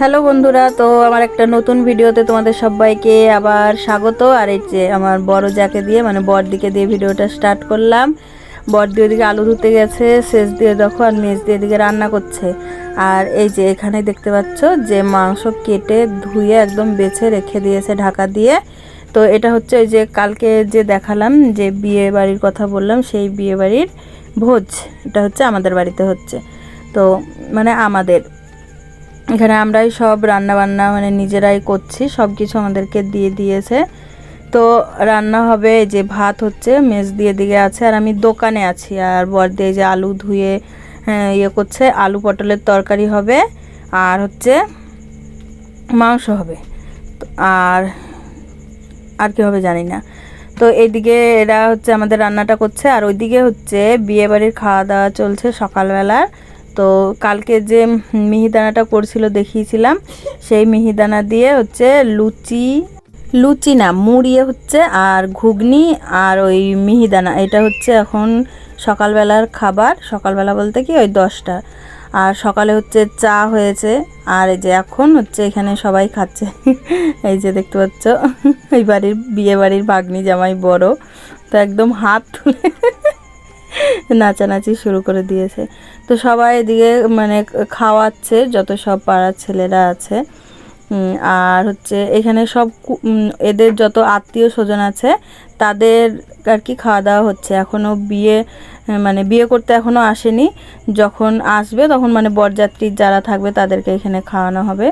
Hello বন্ধুরা, তো আমার একটা নতুন ভিডিওতে তোমাদের সবাইকে আবার স্বাগত। আর এই যে আমার বড় যাকে দিয়ে মানে বড়দিকে দিয়ে ভিডিওটা স্টার্ট করলাম। বড়দি ওদিকে আলু ধুতে গেছে, শেষ দিয়ে দেখো আর মেজ দিয়ে এদিকে রান্না করছে। আর এই যে এখানে দেখতে পাচ্ছ যে মাংস কেটে ধুয়ে একদম বেছে রেখে দিয়েছে ঢাকা দিয়ে। তো এটা হচ্ছে ওই যে কালকে যে দেখালাম যে বিয়ে বাড়ির কথা বললাম, সেই বিয়ে বাড়ির ভোজ। এটা হচ্ছে আমাদের বাড়িতে হচ্ছে। তো মানে আমাদের। এখানে আমরাই সব রান্না বান্না মানে নিজেরাই করছি সব কিছু আমাদেরকে দিয়ে দিয়েছে। তো রান্না হবে যে ভাত হচ্ছে মেজ দিয়ে দিকে আছে আর আমি দোকানে আছি আর বর দিয়ে যে আলু ধুয়ে হ্যাঁ, ইয়ে করছে। আলু পটলের তরকারি হবে আর হচ্ছে মাংস হবে। আর আর কি হবে জানি না। তো এইদিকে এরা হচ্ছে আমাদের রান্নাটা করছে আর ওইদিকে হচ্ছে বিয়ে বাড়ির খাওয়া দাওয়া চলছে সকালবেলার। তো কালকে যে মিহিদানাটা করছিল দেখিয়েছিলাম, সেই মিহিদানা দিয়ে হচ্ছে লুচি লুচি না মুড়িয়ে হচ্ছে আর ঘুগনি আর ওই মিহিদানা। এটা হচ্ছে এখন সকালবেলার খাবার, সকালবেলা বলতে কি ওই দশটা। আর সকালে হচ্ছে চা হয়েছে আর এই যে এখন হচ্ছে এখানে সবাই খাচ্ছে। এই যে দেখতে পাচ্ছ, এই বাড়ির, বিয়ে বাড়ির ভাগ্নি জামাই বড়। তো একদম হাত তুলে নাচানাচি শুরু করে দিয়েছে। তো সবাই এদিকে মানে খাওয়াচ্ছে, যত সব পাড়ার ছেলেরা আছে। আর হচ্ছে এখানে সব এদের যত আত্মীয় স্বজন আছে, তাদের আর কি খাওয়া দাওয়া হচ্ছে। এখনও বিয়ে মানে বিয়ে করতে এখনও আসেনি। যখন আসবে তখন মানে বরযাত্রী যারা থাকবে তাদেরকে এখানে খাওয়ানো হবে।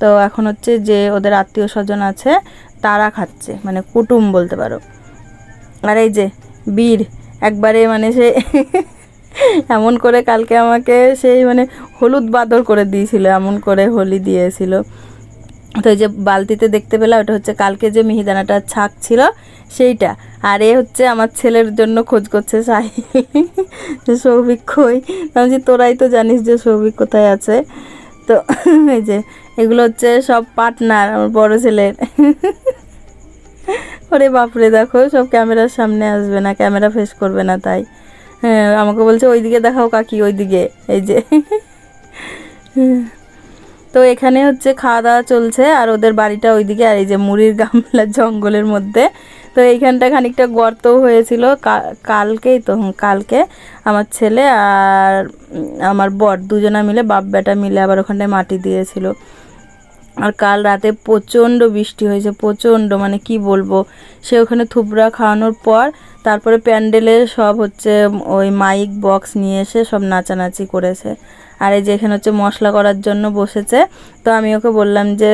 তো এখন হচ্ছে যে ওদের আত্মীয় স্বজন আছে, তারা খাচ্ছে মানে কুটুম বলতে পারো। আর এই যে বীর একবারে মানে সে এমন করে কালকে আমাকে সেই মানে হলুদ বাদর করে দিয়েছিল এমন করে হোলি দিয়েছিল। তো এই যে বালতিতে দেখতে পেলাম ওটা হচ্ছে কালকে যে মিহিদানাটা ছাক ছিল সেইটা। আর এ হচ্ছে আমার ছেলের জন্য খোঁজ করছে সাহিল যে সৌভিক কই? বলছি, তোরাই তো জানিস যে সৌভিক কোথায় আছে? তো এই যে এগুলো হচ্ছে সব পার্টনার আমার বড় ছেলের। ওরে বাপরে, দেখো, সব ক্যামেরার সামনে আসবে না, ক্যামেরা ফেস করবে না তাই। হ্যাঁ আমাকে বলছে, ওইদিকে দেখাও কাকি, ওইদিকে। এই যে। তো এখানে হচ্ছে খাওয়া দাওয়া চলছে, আর ওদের বাড়িটা ওইদিকে, আর এই যে মুড়ির গামলা জঙ্গলের মধ্যে। তো এইখানটা খানিকটা গর্তও হয়েছিল কালকেই তো কালকে। আমার ছেলে আর আমার বর, দুজনা মিলে বাপ বেটা মিলে আবার ওখানটায় মাটি দিয়েছিল। আর কাল রাতে প্রচণ্ড বৃষ্টি হয়েছে, প্রচণ্ড মানে কি বলব? সে ওখানে থুবড়া খাওয়ানোর পর তারপরে প্যান্ডেলে সব হচ্ছে ওই মাইক বক্স নিয়ে এসে সব নাচানাচি করেছে। আর এই যে এখানে হচ্ছে মশলা করার জন্য বসেছে, তো আমি ওকে বললাম যে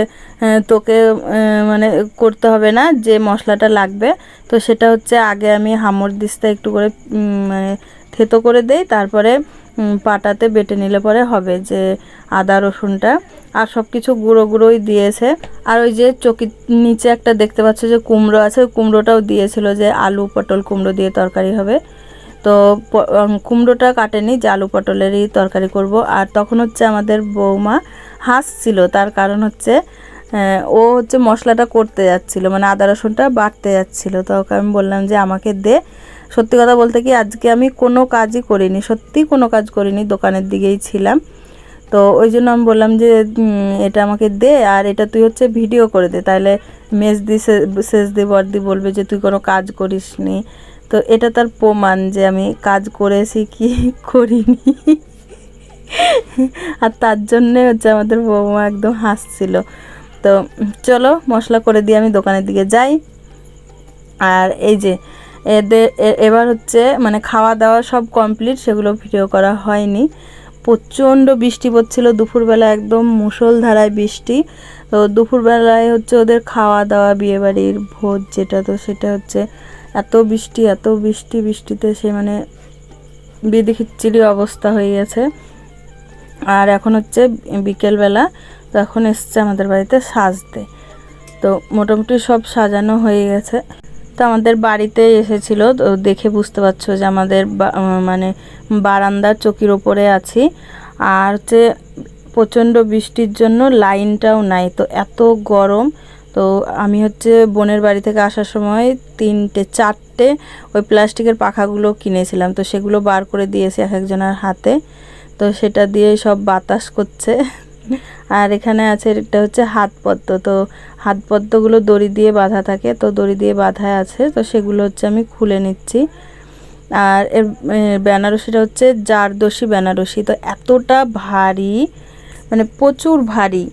তোকে মানে করতে হবে না, যে মশলাটা লাগবে, তো সেটা হচ্ছে আগে আমি হামর দিস্তা একটু করে মানে থেতো করে দেই, তারপরে পাটাতে বেটে নিলে পরে হবে যে আদা, রসুনটা। আর সব কিছু গুঁড়ো গুঁড়োই দিয়েছে। আর ওই যে চকির নিচে একটা দেখতে পাচ্ছ যে কুমড়ো আছে, ওই কুমড়োটাও দিয়েছিল যে আলু পটল কুমড়ো। দিয়ে তরকারি হবে। তো কুমড়োটা কাটেনি যে আলু পটলেরই তরকারি করব। আর তখন হচ্ছে আমাদের বৌমা হাসছিল, তার কারণ হচ্ছে ও হচ্ছে মশলাটা করতে যাচ্ছিল মানে আদা রসুনটা বাটতে যাচ্ছিল। তো ওকে আমি বললাম যে, আমাকে দে। সত্যি কথা বলতে কি, আজকে আমি কোনো কাজই করিনি, সত্যি কোনো কাজ করিনি, দোকানের দিকেই ছিলাম। তো ওই জন্য আমি বললাম যে এটা আমাকে দে আর এটা তুই হচ্ছে ভিডিও করে দে। তাহলে মেজ দি সে- শেষ দি বর্দি বলবে যে, তুই কোনো কাজ করিসনি তো এটা তার প্রমাণ যে, আমি কাজ করেছি কি করিনি। আর তার জন্যে হচ্ছে আমাদের বৌমা একদম হাসছিল। তো চলো, মশলা করে দিয়ে আমি দোকানের দিকে যাই। আর এই যে, এদের এবার হচ্ছে মানে খাওয়া দাওয়া সব কমপ্লিট সেগুলো ভিডিও করা হয়নি। প্রচণ্ড বৃষ্টি পড়ছিল। দুপুরবেলা একদম মুষলধারায় বৃষ্টি। তো দুপুরবেলায় হচ্ছে ওদের খাওয়া দাওয়া বিয়েবাড়ির ভোজ যেটা, তো সেটা হচ্ছে এত বৃষ্টি এত বৃষ্টি, বৃষ্টিতে সে মানে বিধি খিচ্চিরি অবস্থা হয়ে গেছে। আর এখন হচ্ছে বিকেলবেলা, তো এখন এসছে আমাদের বাড়িতে সাজতে। তো মোটামুটি সব সাজানো হয়ে গেছে। তো আমাদের বাড়িতে এসেছিল, তো দেখে বুঝতে পারছ যে আমাদের মানে বারান্দার চকির ওপরে আছি। আর হচ্ছে প্রচণ্ড বৃষ্টির জন্য লাইনটাও নাই, তো এত গরম। তো আমি হচ্ছে বোনের বাড়ি থেকে আসার সময় তিনটে, চারটে ওই প্লাস্টিকের পাখাগুলো কিনেছিলাম, তো সেগুলো বার করে দিয়েছি এক একজনের হাতে। তো সেটা দিয়ে সব বাতাস করছে। আর এখানে আছে এটা হচ্ছে হাত পদ্ম। তো হাত পদ্মগুলো দড়ি দিয়ে বাঁধা থাকে, তো দড়ি দিয়ে বাঁধা আছে, তো সেগুলো হচ্ছে আমি খুলে নিচ্ছি। আর এর বেনারসিটা হচ্ছে জারদোষী বেনারসি, তো এতটা ভারী মানে প্রচুর ভারী।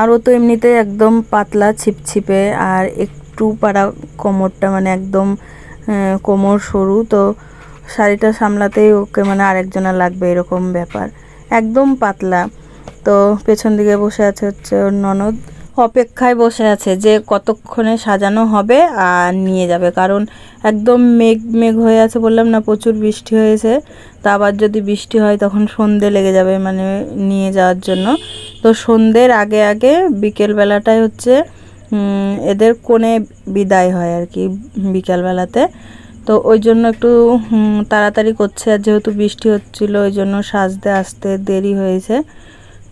আর ও তো এমনিতে একদম পাতলা ছিপছিপে, আর একটু পাড়া কোমরটা মানে একদম কোমর সরু, তো শাড়িটা সামলাতেই ওকে মানে আরেকজনা লাগবে এরকম ব্যাপার। একদম পাতলা। তো পেছন দিকে বসে আছে হচ্ছে ওর ননদ। অপেক্ষায় বসে আছে যে কতক্ষণে সাজানো হবে আর নিয়ে যাবে, কারণ একদম মেঘ মেঘ হয়ে আছে বললাম না, প্রচুর বৃষ্টি হয়েছে। তা আবার যদি বৃষ্টি হয় তখন সন্ধে লেগে যাবে মানে নিয়ে যাওয়ার জন্য। তো সন্ধ্যের আগে আগে বিকেলবেলাটাই হচ্ছে এদের কোণে বিদায় হয় আর কি বিকেলবেলাতে। তো ওই জন্য একটু তাড়াতাড়ি করছে আর যেহেতু বৃষ্টি হচ্ছিল, ওই জন্য সাজতে, আসতে দেরি হয়েছে।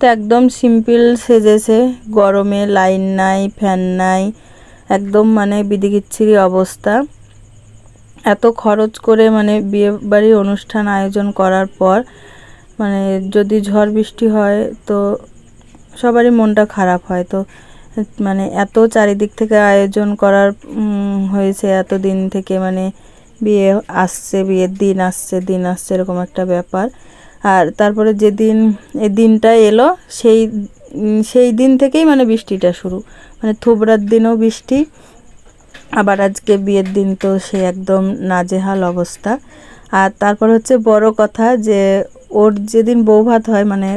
তো একদম সিম্পল সেজেছে। গরমে লাইন নাই, ফ্যান নাই, একদম মানে বিদিকিচ্ছিরি অবস্থা। এত খরচ করে মানে বিয়ে বাড়ির অনুষ্ঠান আয়োজন করার পর মানে যদি ঝড় বৃষ্টি হয় তো সবারই মনটা খারাপ হয়। তো মানে এত চারিদিক থেকে আয়োজন করার হয়েছে এত দিন থেকে মানে বিয়ে আসছে, বিয়ের দিন আসছে দিন আসছে এরকম একটা ব্যাপার। আর তারপরে যেদিন এই দিনটা এলো, সেই সেই দিন থেকেই মানে বৃষ্টিটা শুরু। মানে থুবড়ার দিনও বৃষ্টি, আবার আজকে বিয়ের দিন তো সে একদম নাজেহাল অবস্থা। আর তারপর হচ্ছে বড় কথা যে, ওর যেদিন বউ ভাত হয় মানে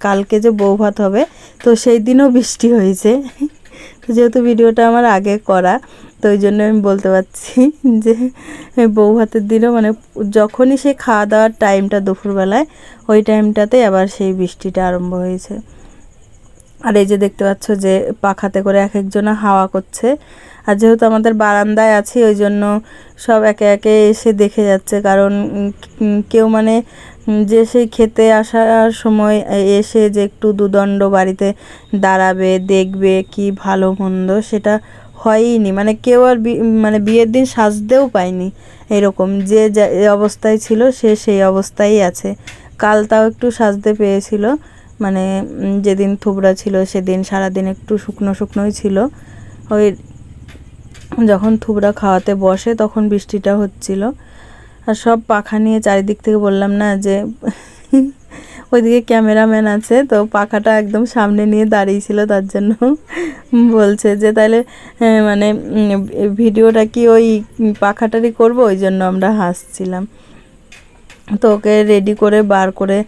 কালকে যে বউ ভাত হবে, তো সেই দিনও বৃষ্টি হয়েছে। তো যেহেতু ভিডিওটা আমার আগে করা তো ওই জন্য আমি বলতে পারছি যে বউ ভাতের দিনও মানে যখনই সে খাওয়া দাওয়ার টাইমটা দুপুরবেলায়, ওই টাইমটাতেই আবার সেই বৃষ্টিটা আরম্ভ হয়েছে। আর এই যে দেখতে পাচ্ছ যে, পাখাতে করে এক একজনা হাওয়া করছে। আর যেহেতু আমাদের বারান্দায় আছি, ওই জন্য সব একে একে এসে দেখে যাচ্ছে। কারণ কেউ মানে যে সেই খেতে আসার সময় এসে যে একটু দুদণ্ড বাড়িতে দাঁড়াবে, দেখবে কি ভালো মন্দ, সেটা হয়ইনি মানে কেউ আর মানে বিয়ের দিন সাজতেও পায়নি এরকম। যে যা- অবস্থায় ছিল সে সেই অবস্থায় আছে। কাল তাও একটু সাজতে পেয়েছিল মানে যেদিন থুবড়া ছিল সেদিন সারাদিন একটু শুকনো শুকনোই ছিল। ওই যখন থুবড়া খাওয়াতে বসে তখন বৃষ্টিটা হচ্ছিল। আর সব পাখা নিয়ে চারিদিক থেকে বললাম না যে ওইদিকে ক্যামেরাম্যান আছে, তো পাখাটা একদম সামনে নিয়ে দাঁড়িয়েছিল তার জন্য বলছে যে তাহলে মানে ভিডিওটা কি ওই পাখাটারই করব? ওই জন্য আমরা হাসছিলাম। তো ওকে রেডি করে বার করে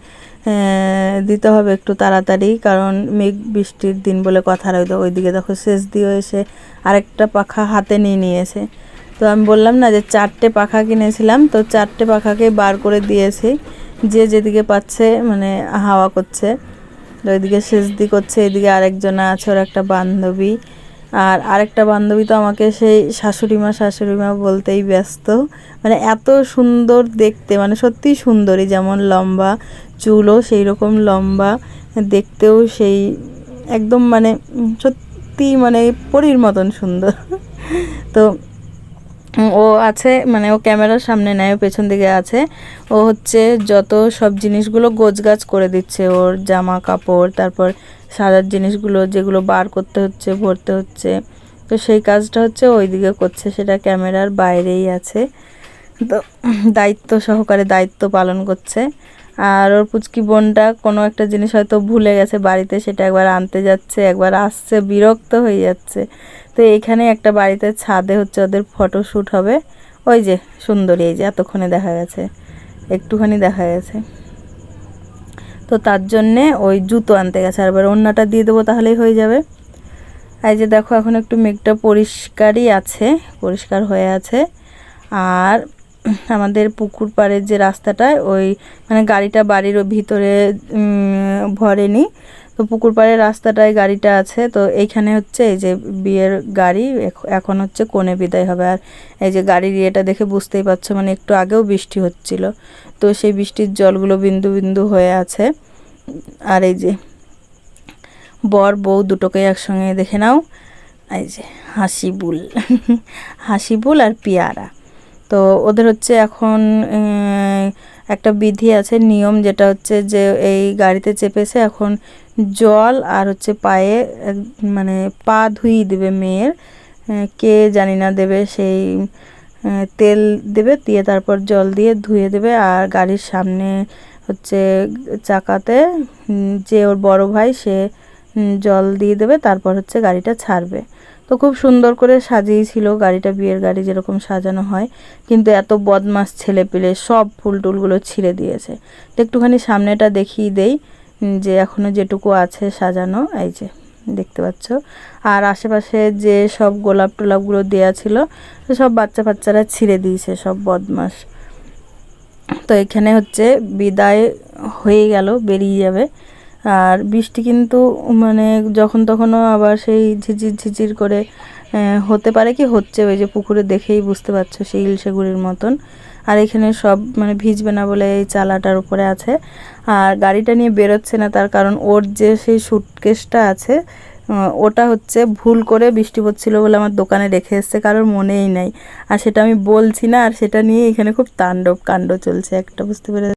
দিতে হবে একটু তাড়াতাড়ি, কারণ মেঘ বৃষ্টির দিন বলে কথা রইতো ওইদিকে দেখো শেষ দিয়ে এসে আরেকটা পাখা হাতে নিয়ে নিয়েছে। তো আমি বললাম না যে চারটে পাখা কিনেছিলাম, তো চারটে পাখাকে বার করে দিয়েছি। যে যেদিকে পাচ্ছে মানে হাওয়া করছে। ওইদিকে শেষ দি করছে, এদিকে আরেকজনা আছে, ওর একটা বান্ধবী। আর আরেকটা বান্ধবী তো আমাকে সেই শাশুড়িমা শাশুড়িমা বলতেই ব্যস্ত। মানে এত সুন্দর দেখতে মানে সত্যিই সুন্দরী, যেমন লম্বা চুলও সেই রকম লম্বা, দেখতেও সেই একদম মানে সত্যি মানে পরীর মতন সুন্দর। তো ও আছে মানে ও ক্যামেরার সামনে নেয় পেছন দিকে আছে। ও হচ্ছে যত সব জিনিসগুলো গোছগাছ করে দিচ্ছে, ওর জামা কাপড়, তারপর সাজার জিনিসগুলো যেগুলো বার করতে হচ্ছে, ভরতে হচ্ছে। তো সেই কাজটা হচ্ছে ওইদিকে করছে, সেটা ক্যামেরার বাইরেই আছে। তো দায়িত্ব সহকারে দায়িত্ব পালন করছে। আর ওর পুচকি বোনটা কোনো একটা জিনিস হয়তো ভুলে গেছে বাড়িতে, সেটা একবার আনতে যাচ্ছে, একবার আসছে, বিরক্ত হয়ে যাচ্ছে। তো এইখানে একটা বাড়িতে ছাদে হচ্ছে ওদের ফটোশ্যুট হবে। ওই যে সুন্দরী, এই যে এতক্ষণে দেখা গেছে। একটুখানি দেখা গেছে। তো তার জন্যে ওই জুতো আনতে গেছে। আর এবার অন্যটা দিয়ে দেবো তাহলেই হয়ে যাবে। এই যে দেখো, এখন একটু মেঘটা পরিষ্কারই আছে, পরিষ্কার হয়ে আছে। আর আমাদের পুকুর পাড়ের যে রাস্তাটায় ওই মানে গাড়িটা বাড়ির ভিতরে ভরেনি। তো পুকুর পাড়ের রাস্তাটায় গাড়িটা আছে, তো এইখানে হচ্ছে এই যে বিয়ের গাড়ি এখন হচ্ছে কোণে বিদায় হবে। আর এই যে গাড়ির ইয়েটা দেখে বুঝতেই পারছ মানে একটু আগেও বৃষ্টি হচ্ছিল। তো সেই বৃষ্টির জলগুলো বিন্দু বিন্দু হয়ে আছে। আর এই যে বর, বউ দুটোকে একসঙ্গে দেখে নাও। এই যে হাসিবুল হাসিবুল আর পিয়ারা। তো ওদের হচ্ছে এখন একটা বিধি আছে, নিয়ম যেটা হচ্ছে যে এই গাড়িতে চেপেছে, এখন জল আর হচ্ছে পায়ে মানে পা ধুইয়ে দেবে মেয়ের। কে জানি না দেবে, সেই তেল দেবে, দিয়ে তারপর জল দিয়ে ধুয়ে দেবে। আর গাড়ির সামনে হচ্ছে চাকাতে যে ওর বড় ভাই, সে জল দিয়ে দেবে, তারপর হচ্ছে গাড়িটা ছাড়বে। তো খুব সুন্দর করে সাজিয়েছিল গাড়িটা, বিয়ের গাড়ি যেরকম সাজানো হয়। কিন্তু এত বদমাস ছেলে পেলে সব ফুল টুলগুলো ছিঁড়ে দিয়েছে। একটুখানি সামনেটা দেখিয়ে দেই। যে এখনও যেটুকু আছে সাজানো, এই যে দেখতে পাচ্ছ। আর আশেপাশে যে সব গোলাপ টোলাপগুলো দেয়া ছিল, সব বাচ্চা বাচ্চারা ছিঁড়ে দিয়েছে, সব বদমাস তো এখানে হচ্ছে বিদায় হয়ে গেল, বেরিয়ে যাবে। আর বৃষ্টি কিন্তু মানে যখন তখনও আবার সেই ঝিঝির ঝিঝির করে হতে পারে কি, হচ্ছে, ওই যে পুকুরে দেখেই বুঝতে পারছ, সেই ইলশেগুড়ির মতন। আর এখানে সব মানে ভিজবে না বলে এই চালাটার উপরে আছে। আর গাড়িটা নিয়ে বেরোচ্ছে না তার কারণ ওর যে সেই সুটকেসটা আছে ওটা হচ্ছে ভুল করে বৃষ্টি পড়ছিল বলে আমার দোকানে রেখে এসছে, কারোর মনেই নাই। আর সেটা আমি বলছি না, আর সেটা নিয়ে এখানে খুব তাণ্ডব কাণ্ড চলছে, একটা বুঝতে পেরে